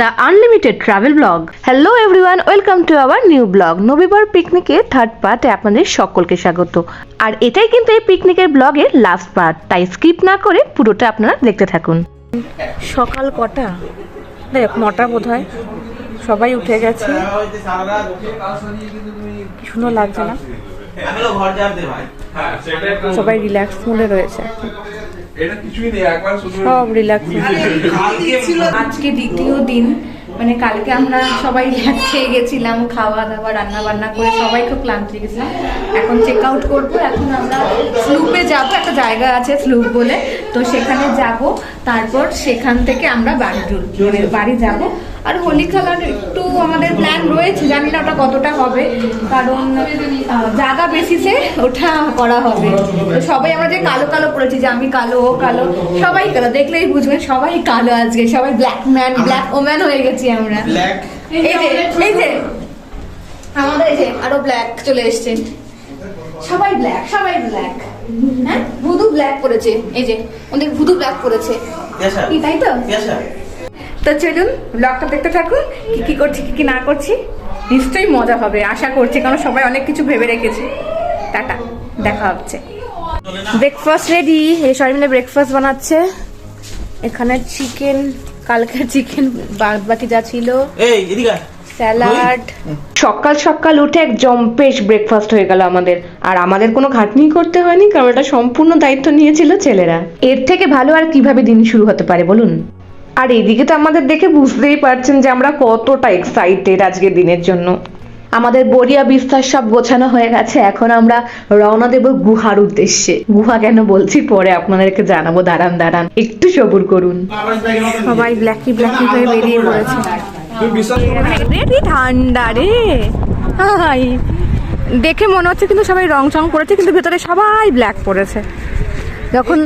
The unlimited travel blog hello everyone welcome to our new blog নবীবর পিকনিকে third পার্টে আপনাদের সকলকে স্বাগত। আর এটাই কিন্তু এই পিকনিকের ব্লগের লাস্ট পার্ট তাই স্কিপ না করে পুরোটা আপনারা দেখতে থাকুন। সকাল কটা? দেখ নটা বোধ হয় সবাই উঠে গেছে। কি সুন্দর লাগছে না? সবাই রিল্যাক্স মনে রয়েছে। সব রিল্যাক্স আজকে দ্বিতীয় দিন। মানে কালকে আমরা সবাই খেয়ে গেছিলাম, খাওয়া দাওয়া রান্না বান্না করে সবাই খুব ক্লান্ত গেছিলাম। এখন চেক আউট করব, এখন আমরা স্লুপে যাব, একটা জায়গা আছে স্লুপ বলে। তো সেখানে যাব, তারপর সেখান থেকে আমরা বাড়ি মানে বাড়ি যাব। আর হোলি খেলার একটু আমাদের প্ল্যান রয়েছে, জানি না ওটা কতটা হবে। কারণ জায়গা বেসিসে ওটা করা হবে। তো সবাই আমরা যে কালো কালো পড়েছি যে আমি কালো, ও কালো, সবাই কালো। দেখলেই বুঝবেন, সবাই কালো আজকে, সবাই ব্ল্যাক ম্যান ব্ল্যাক ওম্যান হয়ে গেছি। আমরা। এই যে এই যে। আমাদের এই যে আরও ব্ল্যাক চলে এসছে। সবাই ব্ল্যাক সবাই ব্ল্যাক হ্যাঁ? ভুদু ব্ল্যাক করেছে এই যে ওদের ভুদু ব্ল্যাক করেছে তাই তো? তো চলুন ব্লগটা দেখতে থাকুন কি কি করছি কি কি না করছি। নিশ্চয়ই মজা হবে আশা করছি কারণ সবাই অনেক কিছু ভেবে রেখেছি। টাটা দেখা হচ্ছে। ব্রেকফাস্ট রেডি এই সবাই মিলে ব্রেকফাস্ট বানাচ্ছে। এখানে চিকেন কালকের চিকেন বাদ বাকি যা ছিল এই এদিকে স্যালাড। সকাল সকাল উঠে এক জম্পেশ ব্রেকফাস্ট হয়ে গেল আমাদের। আর আমাদের কোনো খাটনি করতে হয়নি কারণ এটা সম্পূর্ণ দায়িত্ব নিয়েছিল ছেলেরা। এর থেকে ভালো আর কীভাবে দিন শুরু হতে পারে বলুন? আর এদিকে তো আমাদের দেখে বুঝতেই পারছেন যে আমরা কতটা এক্সাইটেড আজকে দিনের জন্য। আমাদের বরিয়া বিস্তার সব গোছানো হয়ে গেছে। এখন আমরা রওনা দেব গুহার উদ্দেশ্যে। গুহা কেন বলছি? পরে আপনাদেরকে জানাব। দাঁড়ান দাঁড়ান। একটু সবুর করুন। সবাই ব্ল্যাকি ব্ল্যাকি হয়ে বেরিয়ে পড়েছে। ঠান্ডা রে। হাই। দেখে মনে হচ্ছে কিন্তু সবাই রং চং পড়েছে কিন্তু ভেতরে সবাই ব্ল্যাক পড়েছে। যখন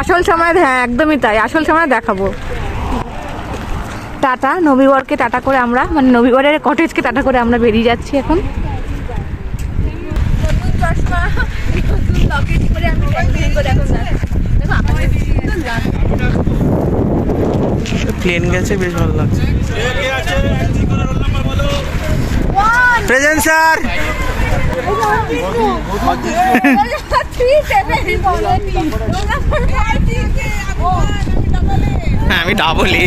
আসল সময় হ্যাঁ একদমই তাই। আসল সময় দেখাবো। টাটা নবীবরকে টাটা করে আমরা মানে নবীবরের কটেজকে টাটা করে আমরা বেরিয়ে যাচ্ছি এখন। প্লেন গেছে বেশ ভালো লাগছে। প্রেজেন্ট স্যার হ্যাঁ আমি ডাবলি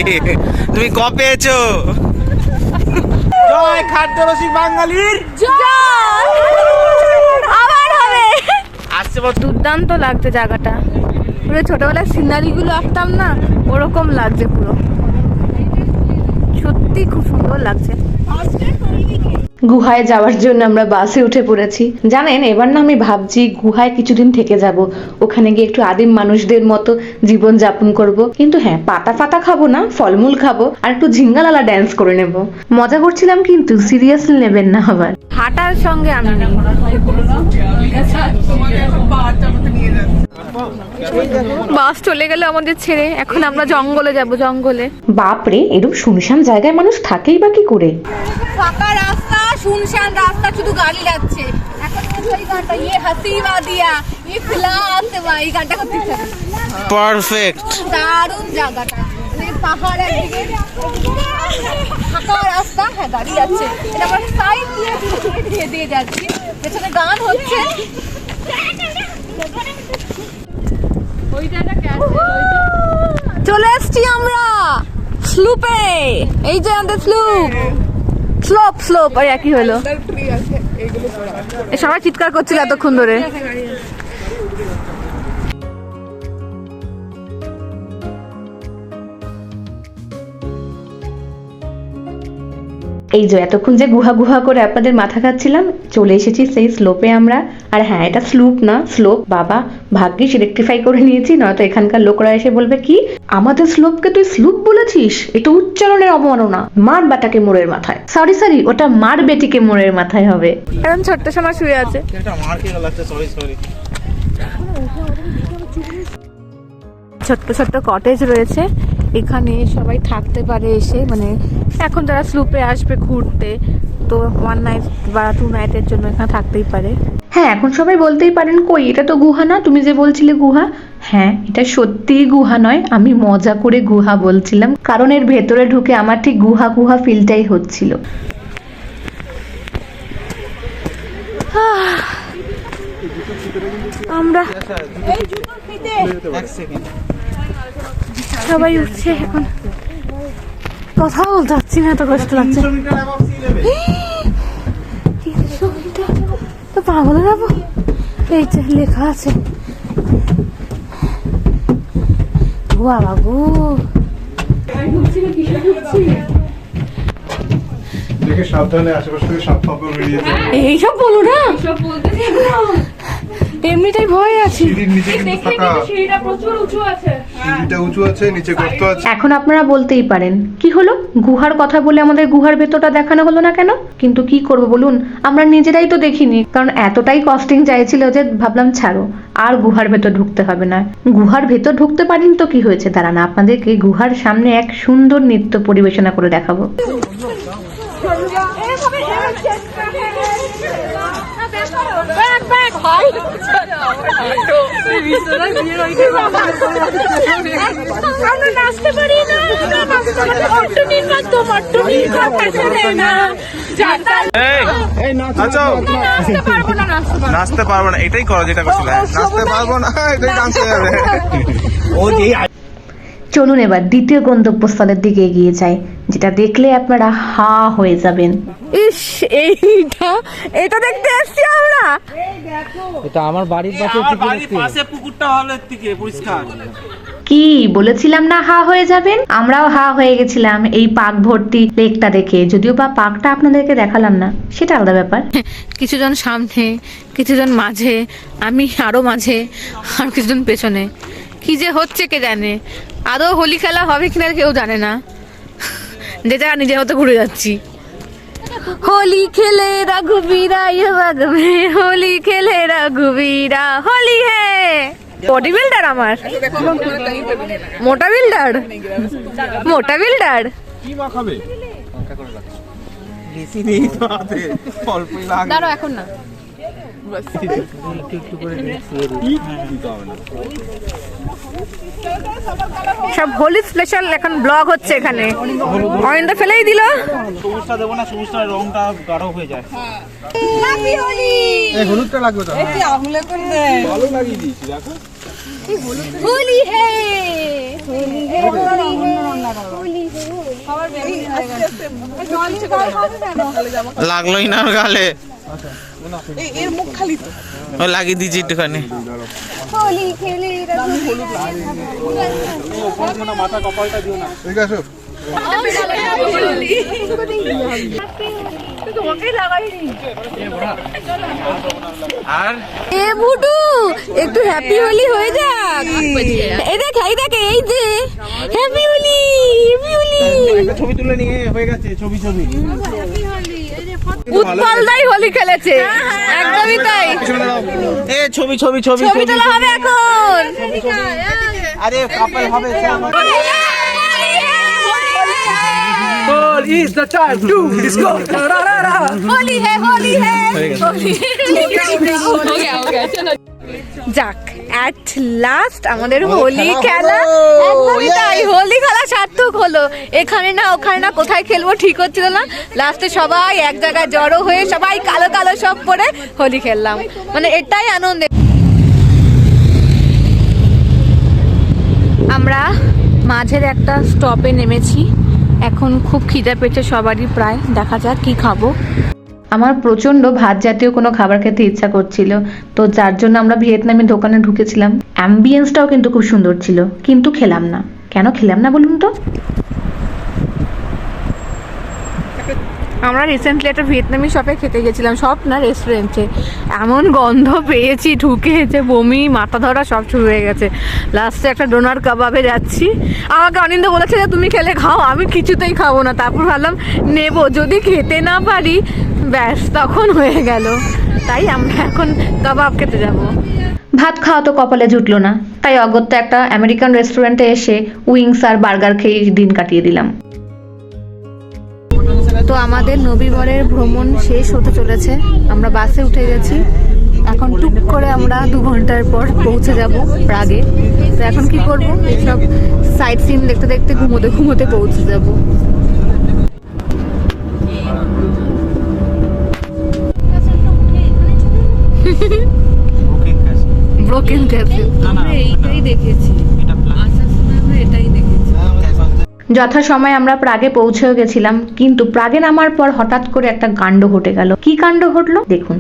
তুমি ক পেয়েছ? জয় খাদ্য রসিক বাঙালির আবার হবে। আসছে বছর দুর্দান্ত লাগছে জায়গাটা। পুরো ছোটবেলায় সিনারিগুলো আঁকতাম না ওরকম লাগছে পুরো। সত্যি খুব সুন্দর লাগছে। গুহায় যাওয়ার জন্য আমরা বাসে উঠে পড়েছি। জানেন এবার না আমি ভাবছি গুহায় কিছুদিন থেকে যাব। ওখানে গিয়ে একটু আদিম মানুষদের মতো জীবন যাপন করব। কিন্তু হ্যাঁ পাতা ফাতা খাব না ফলমূল খাব আর একটু ঝিঙ্গালালা ড্যান্স করে নেব। মজা করছিলাম কিন্তু সিরিয়াসলি নেবেন না আবার। হাঁটার সঙ্গে আমি বাস চলে গেল আমাদের ছেড়ে। এখন আমরা জঙ্গলে যাব জঙ্গলে। বাপরে এরকম শুনশান জায়গায় মানুষ থাকেই বা কি করে? ফাঁকা রাস্তা শুনশান রাস্তা শুধু গাড়ি যাচ্ছে। এখন শুধু এই গানটা ইয়ে ইয়ে এই গানটা করতে ইচ্ছা করে। পারফেক্ট। দারুণ জায়গাটা। মানে পাহাড় একদিকে ফাঁকা রাস্তা হ্যাঁ গাড়ি যাচ্ছে। এটা আমরা সাইড দিয়ে দিয়ে দিয়ে দিয়ে যাচ্ছি। পেছনে গান হচ্ছে। চলে এসছি আমরা স্লুপে এই যে আমাদের স্লুপ স্লোপ স্লোপ আর একই হলো। সবাই চিৎকার করছিল এতক্ষণ ধরে। এই যে এতক্ষণ যে গুহা গুহা করে আপনাদের মাথা খাচ্ছিলাম চলে এসেছি সেই স্লোপে আমরা। আর হ্যাঁ এটা স্লুপ না স্লোপ বাবা ভাগ্যিস রেকটিফাই করে নিয়েছি নয়তো এখানকার লোকরা এসে বলবে কি? আমাদের স্লোপকে তুই স্লুপ বলেছিস? এটা উচ্চারণের অবমাননা। মার বাটাকে মোড়ের মাথায়। সরি সরি ওটা মার বেটিকে মোড়ের মাথায় হবে। এখন ছোট্ট সময় শুয়ে আছে। এটা মার খেয়ে লাগছে সরি সরি ছোট্ট ছোট্ট কটেজ রয়েছে। এখানে সবাই থাকতে পারে এসে মানে এখন যারা স্লুপে আসবে ঘুরতে তো ওয়ান নাইট বা টু নাইটের জন্য এখানে থাকতেই পারে। হ্যাঁ এখন সবাই বলতেই পারেন কই এটা তো গুহা না? তুমি যে বলছিলে গুহা? হ্যাঁ এটা সত্যিই গুহা নয় আমি মজা করে গুহা বলছিলাম কারণ এর ভেতরে ঢুকে আমার ঠিক গুহা গুহা ফিলটাই হচ্ছিল। আমরা সবাই উঠছে এখন কথা বলতে পারছি না এত কষ্ট লাগছে তো পাগল যাব এই যে লেখা আছে বাবা গো এইসব বলো না এমনিটাই ভয় আছি। সিঁড়ির নিচে কিন্তু ফাঁকা। সিঁড়িটা উঁচু আছে। নিচে গর্ত আছে। এখন আপনারা বলতেই পারেন কি হলো? গুহার কথা বলে আমাদের গুহার ভেতরটা দেখানো হলো না কেন? কিন্তু কি করব বলুন আমরা নিজেরাই তো দেখিনি কারণ এতটাই কস্টিং চাইছিল যে ভাবলাম ছাড়ো আর গুহার ভেতর ঢুকতে হবে না। গুহার ভেতর ঢুকতে পারেন তো কি হয়েছে? দাঁড়ান আপনাদেরকে গুহার সামনে এক সুন্দর নৃত্য পরিবেশনা করে দেখাবো। নাচতে পারব না এটাই করো যেটা করছিলে। নাচতে পারব না এটাই ডান্স হয়ে যাবে চলুন এবার দ্বিতীয় গন্তব্যস্থলের দিকে এগিয়ে যাই। যেটা দেখলে আপনারা হা হয়ে যাবেন। ইস এইটা এটা দেখতে এসছি আমরা। এটা আমার বাড়ির পাশে বাড়ির পাশে পুকুরটা হলো থেকে পরিষ্কার। কি বলেছিলাম না হা হয়ে যাবেন? আমরাও হা হয়ে গেছিলাম এই পাক ভর্তি লেকটা দেখে। যদিও বা পাকটা আপনাদেরকে দেখালাম না সেটা আলাদা ব্যাপার। কিছুজন সামনে কিছুজন মাঝে আমি আরও মাঝে আর কিছুজন পেছনে। কি যে হচ্ছে কে জানে? আদৌ হোলি খেলা হবে কিনা কেউ জানে না। যে যা নিজের মতো ঘুরে যাচ্ছি। হোলি খেলে রঘুবীরা ইয়ে বাগবে হোলি খেলে রঘুবীরা হোলি হে। বডি বিল্ডার আমার। মোটা বিল্ডার? মোটা বিল্ডার? বেশি নেই তো হাতে অল্পই লাগে দাঁড়াও এখন না। সব হোলি স্পেশাল এখন ব্লগ হচ্ছে এখানে। অয়েনটা ফেলেই দিল। সবুজটা দেবো না সবুজটা রংটা গাঢ় হয়ে যায়। এই হলুদটা লাগবে তো। ভালো লাগিয়ে দিয়েছি দেখো। হোলি হে! লাগলোই না লাগিয়ে দিয়েছি একটুখানি। হোলি খেলে ঠিক আছে আর? এ ভুটু একটু হ্যাপি হোলি হয়ে যাক। এই দেখ এই দেখ এই যে। Happy Holi happy Holi. ছবি তুলে নিয়ে হয়ে গেছে ছবি ছবি। উৎপলদাই হোলি খেলেছে। একদমই তাই। এ ছবি ছবি ছবি ছবি তোলা হবে এখন। আরে কাপল হবে হোলি হে হোলি হে। যাক। অ্যাট লাস্ট আমাদের হোলি খেলা একদমই তাই হোলি খেলা সার্থক হলো। এখানে না ওখানে না কোথায় খেলব ঠিক হচ্ছিল না। লাস্টে সবাই এক জায়গায় জড়ো হয়ে সবাই কালো কালো সব পরে হোলি খেললাম। মানে এটাই আনন্দ। আমরা মাঝের একটা স্টপে নেমেছি। এখন খুব খিদে পেয়েছে সবারই প্রায়। দেখা যাক কি খাব। আমার প্রচণ্ড ভাত জাতীয় কোনো খাবার খেতে ইচ্ছা করছিল, তো যার জন্য আমরা ভিয়েতনামি দোকানে ঢুকেছিলাম। অ্যাম্বিয়েন্সটাও কিন্তু খুব সুন্দর ছিল, কিন্তু খেলাম না। কেন খেলাম না বলুন তো? আমরা রিসেন্টলি একটা ভিয়েতনামি শপে খেতে গেছিলাম, সব না রেস্টুরেন্টে এমন গন্ধ পেয়েছি ঢুকে যে বমি, মাথা ধরা সব শুরু হয়ে গেছে। লাস্টে একটা ডোনার কাবাবে যাচ্ছি। আমাকে অনিন্দ বলেছে যে, তুমি খেলে খাও, আমি কিছুতেই খাব না। তারপর ভাবলাম, নেব। যদি খেতে না পারি ব্যাস তখন হয়ে গেল। তাই আমরা এখন কাবাব খেতে যাব। ভাত খাওয়া তো কপালে জুটলো না। তাই অগত্যা একটা আমেরিকান রেস্টুরেন্টে এসে উইংস আর বার্গার খেয়ে দিন কাটিয়ে দিলাম। তো আমাদের নবীবরের ভ্রমণ শেষ হতে চলেছে। আমরা বাসে উঠে গেছি। এখন টুক করে আমরা দু ঘণ্টার পর পৌঁছে যাব প্রাগে। তো এখন কি করব? এইসব সাইট সিন দেখতে দেখতে ঘুমোতে ঘুমোতে পৌঁছে যাব। ব্রোকেন ক্যাসেল আমরা এইটাই দেখেছি। আসার সময় আমরা এটাই দেখেছি। যথাসময়ে আমরা প্রাগে পৌঁছেও গেছিলাম কিন্তু প্রাগে নামার পর হঠাৎ করে একটা কাণ্ড ঘটে গেল। কি কাণ্ড ঘটলো? দেখুন।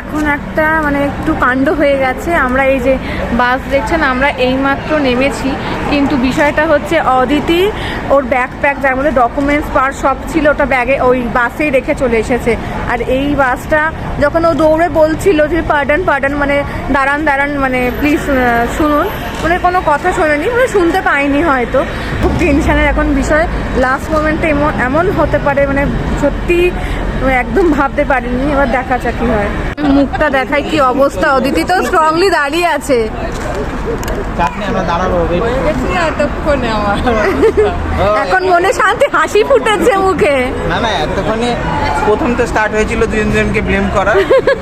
এখন একটা মানে একটু কাণ্ড হয়ে গেছে। আমরা এই যে বাস দেখছেন, আমরা এইমাত্র নেমেছি। কিন্তু বিষয়টা হচ্ছে, অদিতি ওর ব্যাগ প্যাক যার মধ্যে ডকুমেন্টস পার সব ছিল, ওটা ব্যাগে ওই বাসেই রেখে চলে এসেছে। আর এই বাসটা যখন ও দৌড়ে বলছিল যে পার্ডান পার্ডান মানে দাঁড়ান দাঁড়ান মানে প্লিজ শুনুন। মানে কোনো কথা শোনেনি মানে শুনতে পাইনি হয়তো। খুব টেনশনের এখন বিষয়। লাস্ট মোমেন্টে এমন এমন হতে পারে মানে সত্যি একদম ভাবতে পারিনি এবার দেখা যাক কি হয়। মুখটা দেখায় কি অবস্থা অদিতি তো স্ট্রংলি দাঁড়িয়ে আছে। চাটনি আমরা দাঁড়াবো এতক্ষণে আমার এখন মনে শান্তি হাসি ফুটেছে মুখে। না না এতক্ষণে প্রথম তো স্টার্ট হয়েছিল দুজন জনকে ব্লেম করা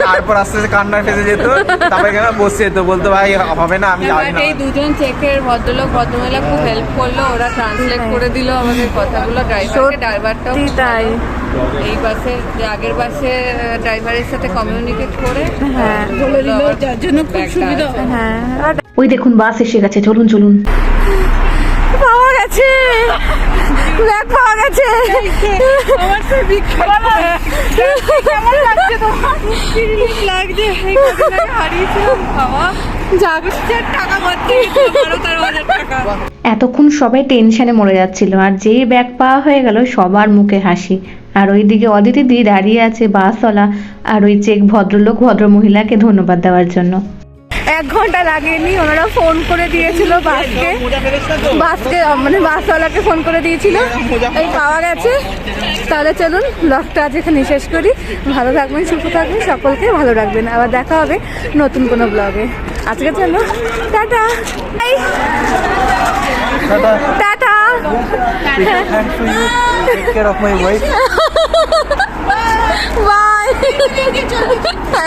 তারপর আস্তে আস্তে কান্না ফেসে যেত তারপরে এখানে বসে যেত? বলতো ভাই হবে না আমি জানি না। এই দুজন চেকের ভদ্রলোক ভদ্রমহিলা খুব হেল্প করল ওরা ট্রান্সলেট করে দিল আমাদের কথাগুলো ড্রাইভারকে ড্রাইভারটাও তাই। এই বাসে যে আগের বাসে ড্রাইভারের সাথে কমিউনিকেট করে হ্যাঁ। বলে দিল যার জন্য খুব সুবিধা হ্যাঁ। ওই দেখুন বাস এসে গেছে চলুন চলুন। পাওয়া গেছে। ব্যাগ পাওয়া গেছে। আমার তো বিখ্যাত কেমন লাগছে তোমার? লাগছে। হারিয়েছিলাম বাবা। এতক্ষণ সবাই টেনশনে মরে যাচ্ছিল আর যেই ব্যাগ পাওয়া হয়ে গেল সবার মুখে হাসি। আর ওইদিকে অদিতি দি দাঁড়িয়ে আছে বাসওয়ালা আর ওই চেক ভদ্রলোক ভদ্র মহিলাকে ধন্যবাদ দেওয়ার জন্য। এক ঘণ্টা লাগেনি, ওনারা ফোন করে দিয়েছিল বাসকে। বাসকে মানে বাসওয়ালাকে ফোন করে দিয়েছিল। এই পাওয়া গেছে। তাহলে চলুন ব্লগটা আজ এখানে শেষ করি। ভালো থাকবেন, সুস্থ থাকবেন, সকলকে ভালো রাখবেন। আবার দেখা হবে নতুন কোনো ব্লগে আজকে জন্য টাটা। টাটা।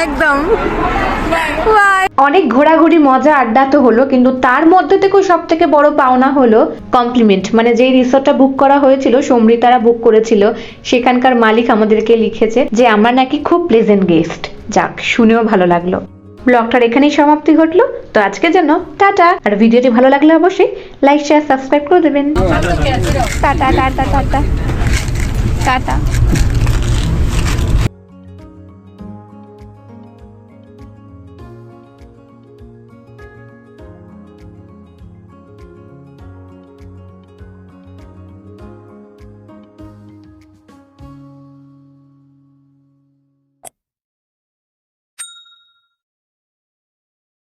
একদম। অনেক ঘোরাঘুরি মজা আড্ডা তো হলো কিন্তু তার মধ্যে থেকেও সব থেকে বড় পাওনা হলো কমপ্লিমেন্ট মানে যেই রিসোর্টটা বুক করা হয়েছিল সমৃতারা বুক করেছিল সেখানকার মালিক আমাদেরকে লিখেছে যে আমরা নাকি খুব প্লেজেন্ট গেস্ট যাক শুনেও ভালো লাগল। ব্লগটার এখানেই সমাপ্তি ঘটলো। তো আজকে জন্য টাটা। আর ভিডিওটি ভালো লাগলে অবশ্যই লাইক শেয়ার সাবস্ক্রাইব করে দেবেন। Tata tata tata tata.